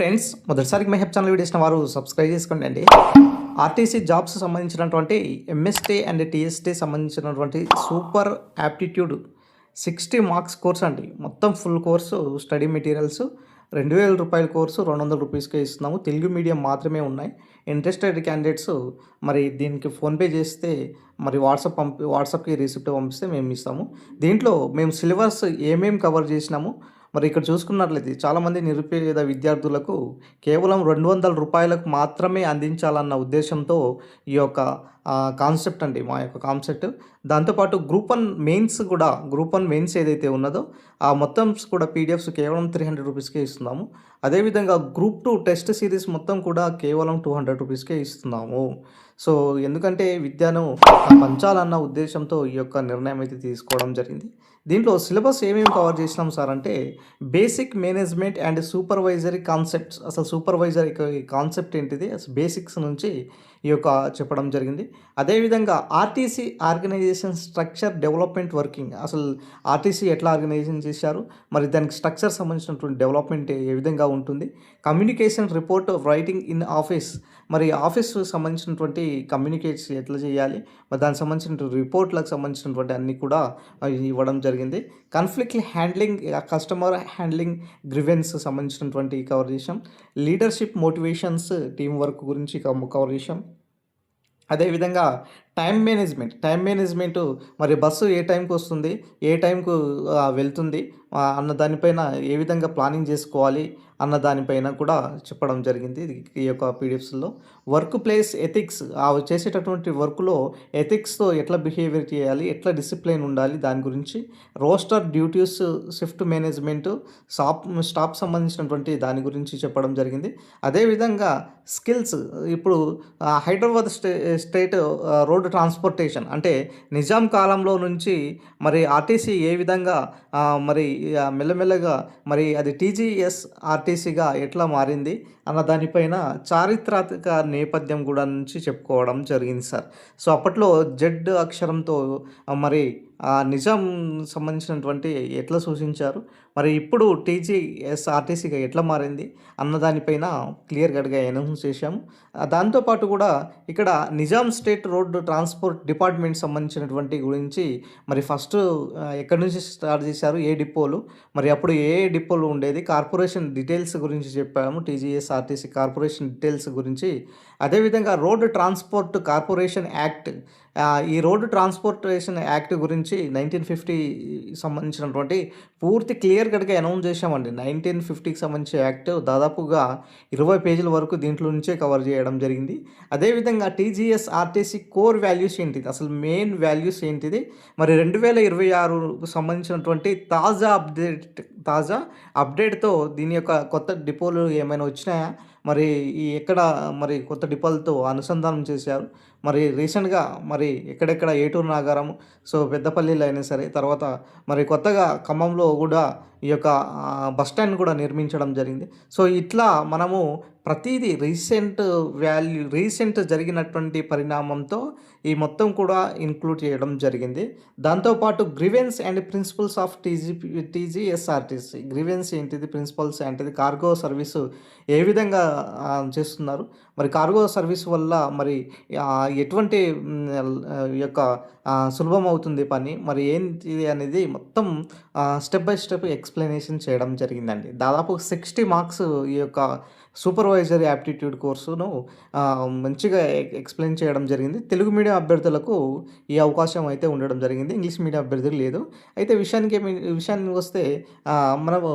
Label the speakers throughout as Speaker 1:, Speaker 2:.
Speaker 1: Friends మొదటిసారి Mehab channel వీడియోసిన వారు subscribe చేసుకోండి. అండి ఆర్టీసీ జాబ్స్ సంబంధించినటువంటి ఎంఎస్టీ అండ్ టీఎస్టీ సంబంధించినటువంటి super aptitude sixty marks course అండి. మొత్తం ఫుల్ కోర్సు స్టడీ మెటీరియల్స్ రెండు వేల రూపాయల కోర్సు రెండు వందల రూపీస్కే ఇస్తున్నాము. తెలుగు మీడియం మాత్రమే ఉన్నాయి. ఇంట్రెస్టెడ్ క్యాండిడేట్స్ మరి దీనికి ఫోన్పే చేస్తే మరి వాట్సాప్ పంపి వాట్సాప్కి రిసిప్ట్ పంపిస్తే మేము ఇస్తాము. దీంట్లో మేము సిలబస్ ఏమేమి కవర్ చేసినాము మరి ఇక్కడ చూసుకున్నట్లయితే చాలామంది నిరుపేద విద్యార్థులకు కేవలం రెండు వందల రూపాయలకు మాత్రమే అందించాలన్న ఉద్దేశంతో ఈ యొక్క కాన్సెప్ట్ అండి మా యొక్క కాన్సెప్ట్ దాంతోపాటు గ్రూప్ వన్ మెయిన్స్ కూడా గ్రూప్ వన్ మెయిన్స్ ఏదైతే ఉన్నదో ఆ మొత్తం కూడా పీడిఎఫ్స్ కేవలం త్రీ హండ్రెడ్ రూపీస్కే ఇస్తున్నాము. అదేవిధంగా గ్రూప్ టూ టెస్ట్ సిరీస్ మొత్తం కూడా కేవలం టూ హండ్రెడ్ రూపీస్కే ఇస్తున్నాము. సో ఎందుకంటే విద్యను పంచాలన్న ఉద్దేశంతో ఈ యొక్క నిర్ణయం అయితే తీసుకోవడం జరిగింది. దీంట్లో సిలబస్ ఏమేమి కవర్ చేసినాం సార్ అంటే basic management and supervisory concepts అసలు సూపర్వైజరీ కాన్సెప్ట్ ఏంటిది? అసలు బేసిక్స్ నుంచి ఈ యొక్క చెప్పడం జరిగింది. అదేవిధంగా RTC organisation structure development working అసలు ఆర్టీసీ ఎట్లా ఆర్గనైజేషన్ చేశారు? మరి దానికి స్ట్రక్చర్ సంబంధించినటువంటి డెవలప్మెంట్ ఏ విధంగా ఉంటుంది? Communication report writing in office మరి ఆఫీస్ సంబంధించినటువంటి కమ్యూనికేట్స్ ఎట్లా చేయాలి? మరి దానికి సంబంధించిన రిపోర్ట్లకు సంబంధించినటువంటి అన్నీ కూడా ఇవ్వడం జరిగింది. Conflict handling customer handling grievance సంబంధించినటువంటి కవర్ చేసాం లీడర్షిప్ మోటివేషన్స్ టీం వర్క్ గురించి కవర్ చేసాం అదేవిధంగా టైం మేనేజ్మెంట్ టైం మేనేజ్మెంట్ మరి బస్సు ఏ టైంకి వస్తుంది ఏ టైంకు వెళ్తుంది అన్న దానిపైన ఏ విధంగా ప్లానింగ్ చేసుకోవాలి అన్న దానిపైన కూడా చెప్పడం జరిగింది ఈ యొక్క పీడిఎఫ్స్లో. వర్క్ ప్లేస్ ఎథిక్స్ ఆ చేసేటటువంటి వర్క్లో ఎథిక్స్తో ఎట్లా బిహేవియర్ చేయాలి ఎట్లా డిసిప్లిన్ ఉండాలి దాని గురించి roster duties shift management staff staff సంబంధించినటువంటి దాని గురించి చెప్పడం జరిగింది. అదేవిధంగా స్కిల్స్ ఇప్పుడు Hyderabad stay state road transportation. అంటే నిజాం కాలంలో నుంచి మరి ఆర్టీసీ ఏ విధంగా మరి మెల్లమెల్లగా మరి అది టీజీఎస్ ఆర్టీసీగా ఎట్లా మారింది అన్న దానిపైన చారిత్రాత్మక నేపథ్యం కూడా నుంచి చెప్పుకోవడం జరిగింది సార్. సో అప్పట్లో జెడ్ అక్షరంతో మరి ఆ నిజాం సంబంధించినటువంటి ఎట్లా సూచించారు? మరి ఇప్పుడు టీజీఎస్ ఆర్టీసీగా ఎట్లా మారింది? అన్న దానిపైన క్లియర్ కట్గా అనౌన్స్ చేశాము. దాంతోపాటు కూడా ఇక్కడ Nizam state road transport department సంబంధించినటువంటి గురించి మరి ఫస్ట్ ఎక్కడి నుంచి స్టార్ట్ చేశారు? ఏ డిపోలు? మరి అప్పుడు ఏ డిపోలు ఉండేది? కార్పొరేషన్ డీటెయిల్స్ గురించి చెప్పాము. టీజీఎస్ ఆర్టీసీ కార్పొరేషన్ డీటెయిల్స్ గురించి. అదేవిధంగా రోడ్డు ట్రాన్స్పోర్ట్ కార్పొరేషన్ యాక్ట్ ఈ రోడ్డు ట్రాన్స్పోర్టేషన్ యాక్ట్ గురించి నైన్టీన్ ఫిఫ్టీ సంబంధించినటువంటి పూర్తి క్లియర్ కట్గా అనౌన్స్ చేశామండి. నైన్టీన్ ఫిఫ్టీకి సంబంధించిన యాక్ట్ దాదాపుగా ఇరవై పేజీల వరకు దీంట్లో నుంచే కవర్ చేయడం జరిగింది. అదేవిధంగా టీజీఎస్ ఆర్టీసీ కోర్ వాల్యూస్ ఏంటిది? అసలు మెయిన్ వాల్యూస్ ఏంటిది? మరి రెండు వేల ఇరవై ఆరుకు సంబంధించినటువంటి తాజా అప్డేట్ తాజా అప్డేట్తో దీని యొక్క కొత్త డిపోలు ఏమైనా వచ్చినాయా? మరి ఈ ఎక్కడ మరి కొత్త డిపోలతో అనుసంధానం చేశారు. మరి రీసెంట్గా మరి ఎక్కడెక్కడ ఏటూరు నాగారం సో పెద్దపల్లిలో అయినా సరే తర్వాత మరి కొత్తగా ఖమ్మంలో కూడా ఈ యొక్క బస్ స్టాండ్ కూడా నిర్మించడం జరిగింది. సో ఇట్లా మనము ప్రతిదీ రీసెంట్ వాల్యూ రీసెంట్ జరిగినటువంటి పరిణామంతో ఈ మొత్తం కూడా ఇంక్లూడ్ చేయడం జరిగింది. దాంతోపాటు grievance and principles of TG TGSRTC. Grievance ఏంటిది ప్రిన్సిపల్స్ ఏంటిది కార్గో సర్వీసు ఏ విధంగా చేస్తున్నారు? మరి కార్గో సర్వీస్ వల్ల మరి ఎటువంటి యొక్క సులభం అవుతుంది పని? మరి ఏంటిది అనేది మొత్తం స్టెప్ బై స్టెప్ ఎక్స్ప్లెనేషన్ చేయడం జరిగిందండి. దాదాపు సిక్స్టీ మార్క్స్ ఈ యొక్క సూపర్వైజరీ యాప్టిట్యూడ్ కోర్సును మంచిగా ఎక్స్ప్లెయిన్ చేయడం జరిగింది. తెలుగు మీడియం అభ్యర్థులకు ఈ అవకాశం అయితే ఉండడం జరిగింది. ఇంగ్లీష్ మీడియం అభ్యర్థులు లేదు. అయితే విషయానికి విషయానికి వస్తే మనము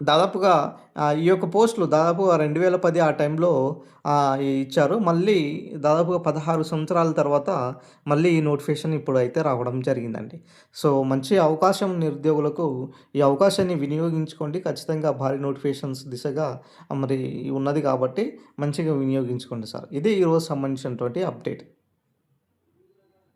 Speaker 1: దాదాపుగా ఈ యొక్క పోస్టులు దాదాపుగా రెండు వేల పది ఆ టైంలో ఇచ్చారు. మళ్ళీ దాదాపుగా పదహారు సంవత్సరాల తర్వాత మళ్ళీ ఈ నోటిఫికేషన్ ఇప్పుడు అయితే రావడం జరిగిందండి. సో మంచి అవకాశం నిరుద్యోగులకు ఈ అవకాశాన్ని వినియోగించుకోండి. ఖచ్చితంగా భారీ నోటిఫికేషన్స్ దిశగా మరి ఉన్నది కాబట్టి మంచిగా వినియోగించుకోండి సార్. ఇది ఈరోజు సంబంధించినటువంటి అప్డేట్.